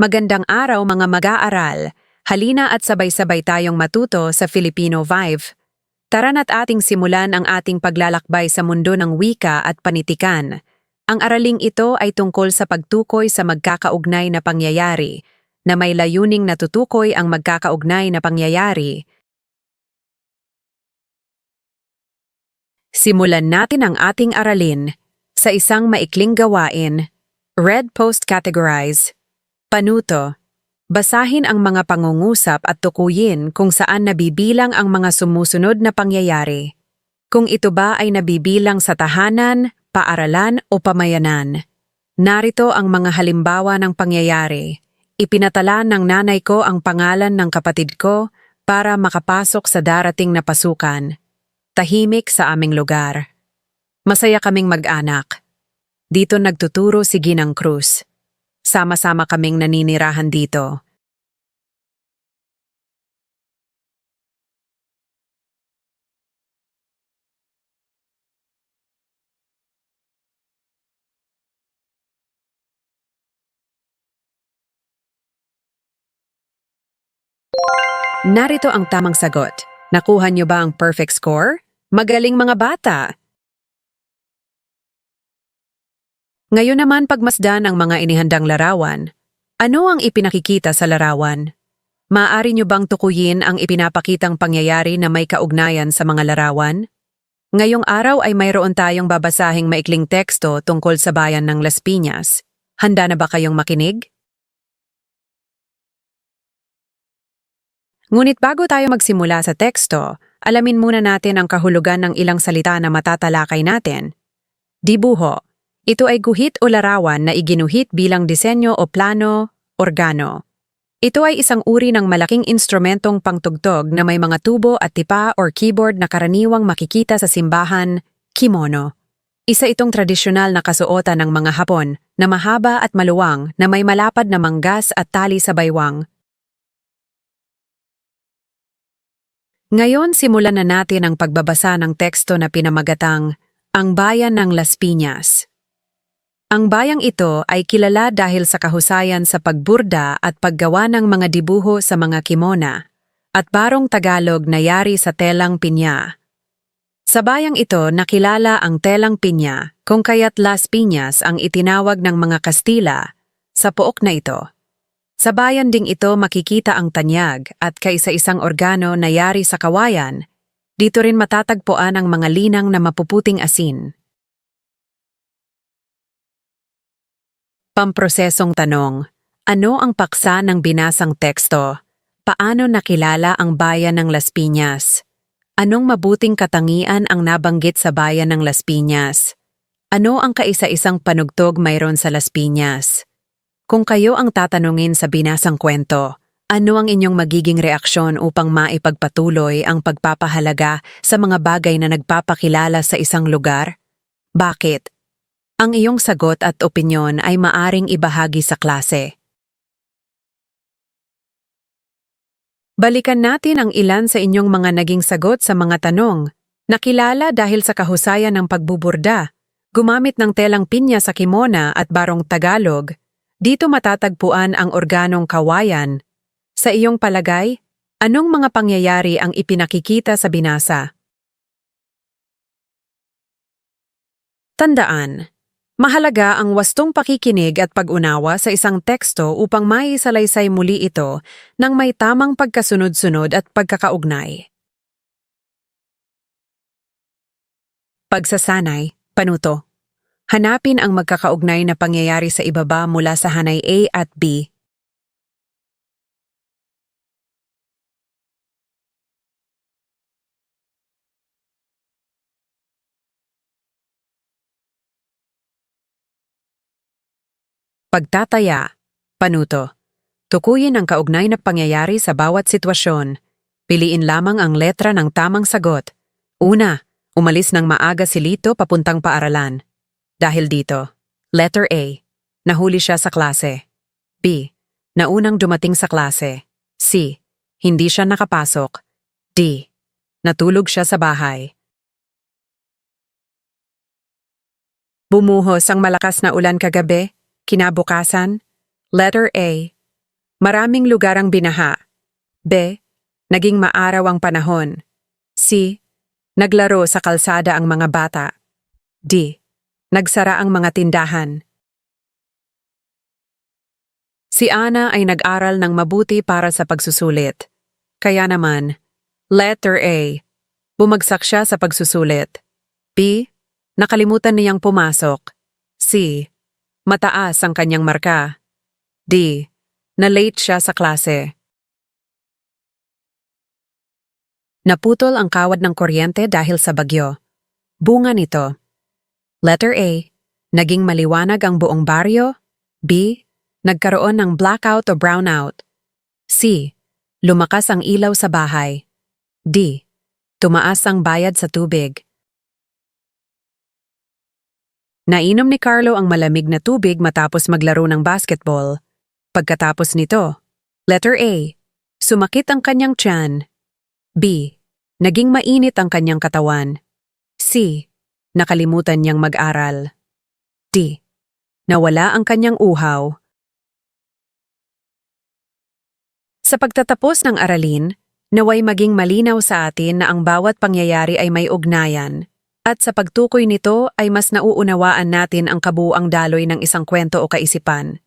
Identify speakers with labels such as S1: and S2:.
S1: Magandang araw mga mag-aaral. Halina at sabay-sabay tayong matuto sa Filipino Vive. Tara na't ating simulan ang ating paglalakbay sa mundo ng wika at panitikan. Ang araling ito ay tungkol sa pagtukoy sa magkakaugnay na pangyayari, na may layuning natutukoy ang magkakaugnay na pangyayari. Simulan natin ang ating aralin sa isang maikling gawain. Red Post Categorize. Panuto. Basahin ang mga pangungusap at tukuyin kung saan nabibilang ang mga sumusunod na pangyayari. Kung ito ba ay nabibilang sa tahanan, paaralan o pamayanan. Narito ang mga halimbawa ng pangyayari. Ipinatala ng nanay ko ang pangalan ng kapatid ko para makapasok sa darating na pasukan. Tahimik sa aming lugar. Masaya kaming mag-anak. Dito nagtuturo si Ginang Cruz. Sama-sama kaming naninirahan dito. Narito ang tamang sagot. Nakuha niyo ba ang perfect score? Magaling mga bata! Ngayon naman pagmasdan ang mga inihandang larawan. Ano ang ipinakikita sa larawan? Maaari niyo bang tukuyin ang ipinapakitang pangyayari na may kaugnayan sa mga larawan? Ngayong araw ay mayroon tayong babasahing maikling teksto tungkol sa bayan ng Las Piñas. Handa na ba kayong makinig? Ngunit bago tayo magsimula sa teksto, alamin muna natin ang kahulugan ng ilang salita na matatalakay natin. Dibuho. Ito ay guhit o larawan na iginuhit bilang disenyo o plano, organo. Ito ay isang uri ng malaking instrumentong pangtugtog na may mga tubo at tipa or keyboard na karaniwang makikita sa simbahan, kimono. Isa itong tradisyonal na kasuotan ng mga Hapon na mahaba at maluwang na may malapad na manggas at tali sa baywang Ngayon simulan na natin ang pagbabasa ng teksto na pinamagatang Ang Bayan ng Las Piñas. Ang bayang ito ay kilala dahil sa kahusayan sa pagburda at paggawa ng mga dibuho sa mga kimona at barong Tagalog na yari sa telang pinya. Sa bayang ito nakilala ang telang pinya kung kaya't Las Piñas ang itinawag ng mga Kastila sa pook na ito. Sa bayan ding ito makikita ang tanyag at kaisa-isang organo na yari sa kawayan. Dito rin matatagpuan ang mga linang na mapuputing asin. Pamprosesong tanong. Ano ang paksa ng binasang teksto? Paano nakilala ang bayan ng Las Piñas? Anong mabuting katangian ang nabanggit sa bayan ng Las Piñas? Ano ang kaisa-isang panugtog mayroon sa Las Piñas? Kung kayo ang tatanungin sa binasang kwento, ano ang inyong magiging reaksyon upang maipagpatuloy ang pagpapahalaga sa mga bagay na nagpapakilala sa isang lugar? Bakit? Ang iyong sagot at opinyon ay maaring ibahagi sa klase. Balikan natin ang ilan sa inyong mga naging sagot sa mga tanong. Nakilala dahil sa kahusayan ng pagbuburda, gumamit ng telang pinya sa kimona at barong Tagalog, dito matatagpuan ang organong kawayan. Sa iyong palagay, anong mga pangyayari ang ipinakikita sa binasa? Tandaan, mahalaga ang wastong pakikinig at pag-unawa sa isang teksto upang maisalaysay muli ito ng may tamang pagkasunod-sunod at pagkakaugnay. Pagsasanay, panuto. Hanapin ang magkakaugnay na pangyayari sa ibaba mula sa hanay A at B. Pagtataya, panuto. Tukuyin ang kaugnay na pangyayari sa bawat sitwasyon. Piliin lamang ang letra ng tamang sagot. Una, umalis ng maaga si Lito papuntang paaralan. Dahil dito, letter A, nahuli siya sa klase. B, naunang dumating sa klase. C, hindi siya nakapasok. D, natulog siya sa bahay. Bumuhos ang malakas na ulan kagabi, kinabukasan. Letter A, Maraming lugar ang binaha. B. Naging maaraw ang panahon. C. Naglaro sa kalsada ang mga bata. D. Nagsara ang mga tindahan. Si Ana ay nag-aral ng mabuti para sa pagsusulit. Kaya naman, letter A. Bumagsak siya sa pagsusulit. B. Nakalimutan niyang pumasok. C. Mataas ang kanyang marka. D. Na-late siya sa klase. Naputol ang kawad ng kuryente dahil sa bagyo. Bunga nito. Letter A. Naging maliwanag ang buong baryo. B. Nagkaroon ng blackout o brownout. C. Lumakas ang ilaw sa bahay. D. Tumaas ang bayad sa tubig. Nainom ni Carlo ang malamig na tubig matapos maglaro ng basketball. Pagkatapos nito, letter A. Sumakit ang kanyang tiyan. B. Naging mainit ang kanyang katawan. C. Nakalimutan niyang mag-aral. D. Nawala ang kanyang uhaw. Sa pagtatapos ng aralin, naway maging malinaw sa atin na ang bawat pangyayari ay may ugnayan, at sa pagtukoy nito ay mas nauunawaan natin ang kabuang daloy ng isang kwento o kaisipan.